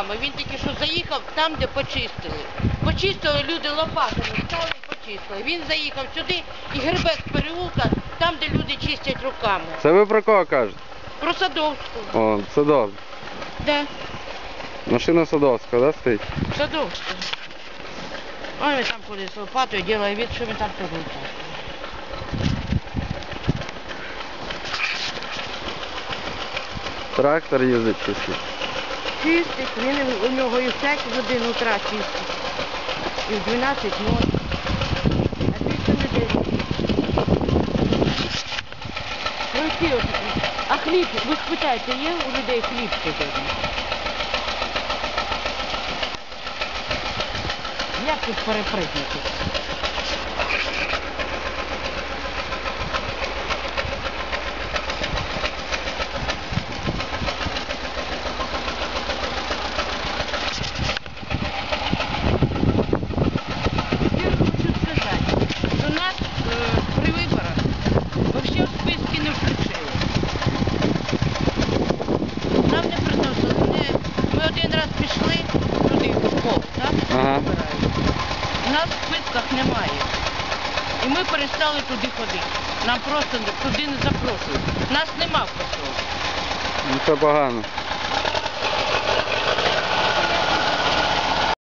руками. Він тільки що заїхав там, де почистили. Почистили люди лопатами, стали і почистили. Він заїхав сюди і гребе з переулка, там, де люди чистять руками. Це ви про кого кажете? Про Садовську. О, Садов. Де? Машина Садовська, да, стоїть? Садовську. Ой, він там ходить з лопатою, робить вид, що він там теж. Трактор їздить чистить. Чистить, він у нього і в 5 годин утра чистить. І в 12 ночі. А більше не день. Ну всі от. А хліб, ви спитайте, є у людей хліб сьогодні? Як тут перепригнути? Один раз пішли туди, в пол, так? Ага. У Нас в списках немає. І ми перестали туди ходити. Нам просто туди не запрошують. Нас нема в посольстві. Ну це погано.